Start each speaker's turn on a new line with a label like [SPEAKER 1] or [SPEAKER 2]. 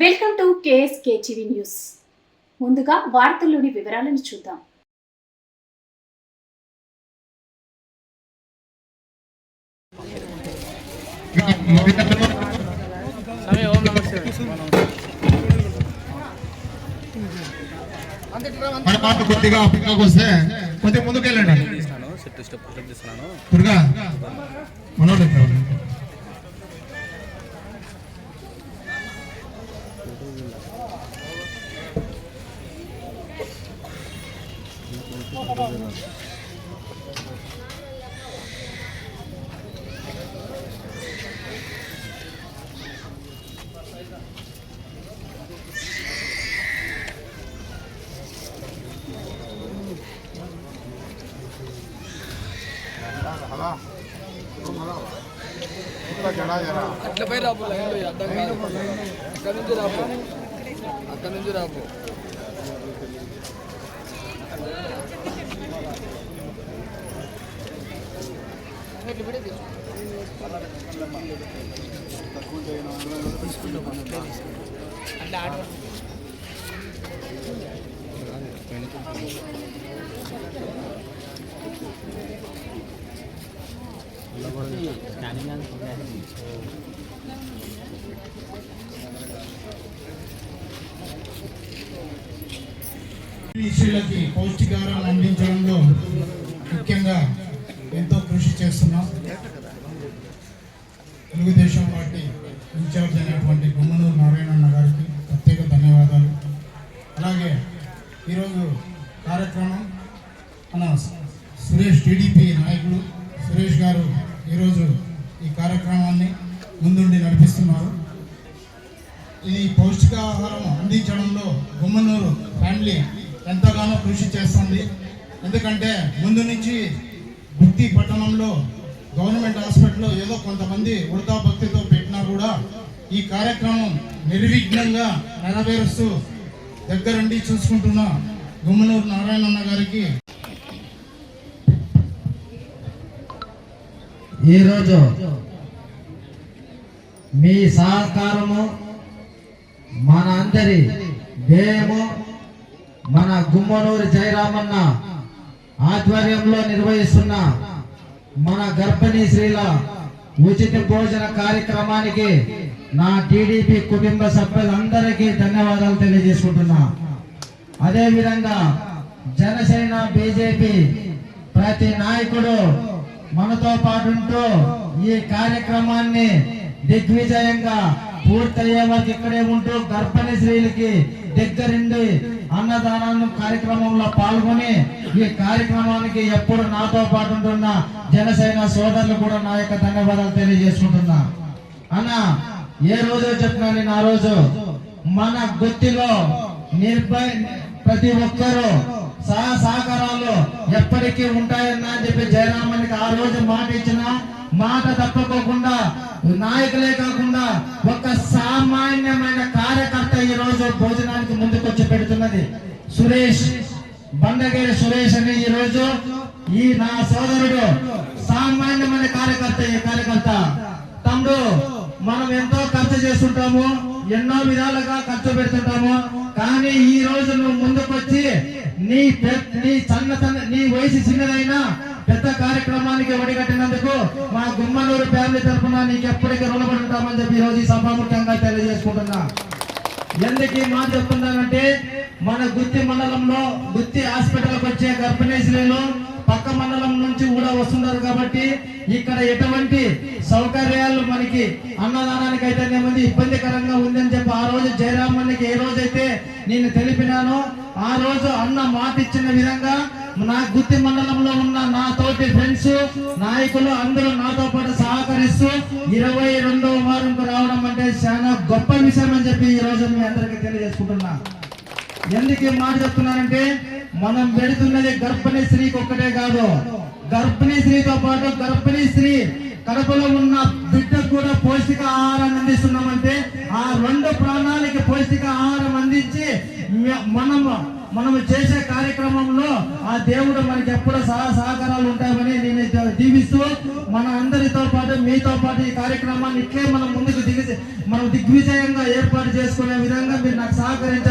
[SPEAKER 1] Welcome to KSK TV news. ముందుగా వార్తల్లోని వివరాలను చూద్దాం.
[SPEAKER 2] స్వామి ఓం నమస్తే
[SPEAKER 3] మన మాట కొద్దిగా పక్కకు వస్తే కొద్దిగా ముందుకు వెళ్ళండి
[SPEAKER 2] తీస్తున్నాను స్టెప్ స్టెప్ స్టెప్ తీస్తున్నాను
[SPEAKER 3] దుర్గా మనోడు
[SPEAKER 2] అట్లా పై రాపు లైన్లో అర్థం కాదు అక్కడ నుంచి రాపు అక్కడ నుంచి రాపు
[SPEAKER 3] శిష్యులకి పౌష్టికాహారం అందించడంలో ముఖ్యంగా ఎంతో కృషి చేస్తున్నాం. తెలుగుదేశం పార్టీ ఇన్ఛార్జ్ అయినటువంటి గుమ్మనూరు నారాయణన్న గారికి ప్రత్యేక ధన్యవాదాలు. అలాగే ఈరోజు కార్యక్రమం మన సురేష్ టీడీపీ నాయకులు సురేష్ గారు ఈరోజు ఈ కార్యక్రమాన్ని ముందుండి నడిపిస్తున్నారు. ఇది పౌష్టికాహారం అందించడంలో గుమ్మనూరు ఫ్యామిలీ ఎంతగానో కృషి చేస్తుంది. ఎందుకంటే ముందు నుంచి గుత్తి పట్టణంలో గవర్నమెంట్ హాస్పిటల్లో ఏదో కొంతమంది ఉడతా భక్తితో పెట్టినా కూడా ఈ కార్యక్రమం నిర్విఘ్నంగా నెరవేరుస్తూ దగ్గరుండి చూసుకుంటున్న గుమ్మనూరు నారాయణన్న గారికి.
[SPEAKER 4] ఈరోజు మీ సహకారము మన అందరి ధ్యేయము మన గుమ్మనూరు జయరామన్న ఆధ్వర్యంలో నిర్వహిస్తున్న మన గర్భిణీ స్త్రీల ఉచిత భోజన కార్యక్రమానికి నా టీడీపీ కుటుంబ సభ్యులందరికీ ధన్యవాదాలు తెలియజేసుకుంటున్నా. అదే విధంగా జనసేన బీజేపీ ప్రతి నాయకుడు మనతో పాటుంటూ ఈ కార్యక్రమాన్ని దిగ్విజయంగా పూర్తయ్యే వరకు ఇక్కడే ఉంటూ గర్భిణీ స్త్రీలకి దగ్గరుండి అన్నదానం కార్యక్రమంలో పాల్గొని ఈ కార్యక్రమానికి ఎప్పుడు నాతో పాటు ఉంటున్న జనసేన సోదరులు కూడా నా యొక్క ధన్యవాదాలు తెలియజేసుకుంటున్నా. అన్న ఏ రోజు చెప్పినా నేను ఆ రోజు మన గుత్తిలో నిర్భయ ప్రతి ఒక్కరూ సహా సహకారాలు ఎప్పటికీ ఉంటాయన్నా అని చెప్పి జయరామన్కి ఆ రోజు మాట ఇచ్చిన మాట తప్పకోకుండా నాయకులే కాకుండా ఒక్క పెడుతున్నది. సురేష్ బండగేరి సురేష్ అని ఈ రోజు ఈ నా సోదరుడు సామాన్యమైన కార్యకర్త ఈ కార్యకర్త? తమ్ముడు మనం ఎంతో ఖర్చు చేస్తుంటాము ఎన్నో విధాలుగా ఖర్చు పెడుతుంటాము కానీ ఈ రోజు నువ్వు ముందుకొచ్చి నీ పె- నీ చిన్న నీ వయసు చిన్నదైనా పెద్ద కార్యక్రమానికి ఒడిగట్టినందుకు మా గుమ్మనూరు ఫ్యామిలీ తరఫున నీకు ఎప్పటికీ రుణపడి ఉంటామని చెప్పి ఈ రోజు సభాముఖ్యంగా తెలియజేసుకుంటున్నా. ఎందుకు మా మాట చెప్తున్నానంటే మన గుత్తి మండలంలో గుత్తి హాస్పిటల్కి వచ్చే గర్భిణీ స్త్రీలు పక్క మండలం నుంచి కూడా వస్తున్నారు కాబట్టి ఇక్కడ ఎటువంటి సౌకర్యాలు మనకి అన్నదానానికి అయితే ఇబ్బందికరంగా ఉందని చెప్పి ఆ రోజు జయరామన్కి ఏ రోజైతే నేను తెలిపినానో ఆ రోజు అన్న మాట ఇచ్చిన విధంగా నా గుత్తి మండలంలో ఉన్న నా తోటి ఫ్రెండ్స్ నాయకులు అందరూ నాతో పాటు సహకరిస్తూ ఇరవై రెండవ వారంకు రావడం అంటే చాలా గొప్ప విషయం అని చెప్పి ఈ రోజు మీ అందరికీ తెలియజేసుకుంటున్నా. ఎందుకు ఈ మాట చెప్తున్నానంటే మనం పెడుతున్నది గర్భిణీ స్త్రీకి ఒక్కటే కాదు. గర్భిణీ స్త్రీతో పాటు గర్భిణీ స్త్రీ కడపలో ఉన్న బిడ్డకు కూడా పౌష్టిక ఆహారాన్ని అందిస్తున్నామంటే ఆ రెండు ప్రాణాలకి పౌష్టిక ఆహారం అందించి మనం మనం చేసే కార్యక్రమంలో ఆ దేవుడు మనకి ఎప్పుడూ సహా సహకారాలు ఉంటాయని నేను దీవిస్తూ మన అందరితో పాటు మీతో పాటు ఈ కార్యక్రమాన్ని ఇట్లే మనం ముందుకు దిగి మనం దిగ్విజయంగా ఏర్పాటు చేసుకునే విధంగా మీరు నాకు సహకరించారు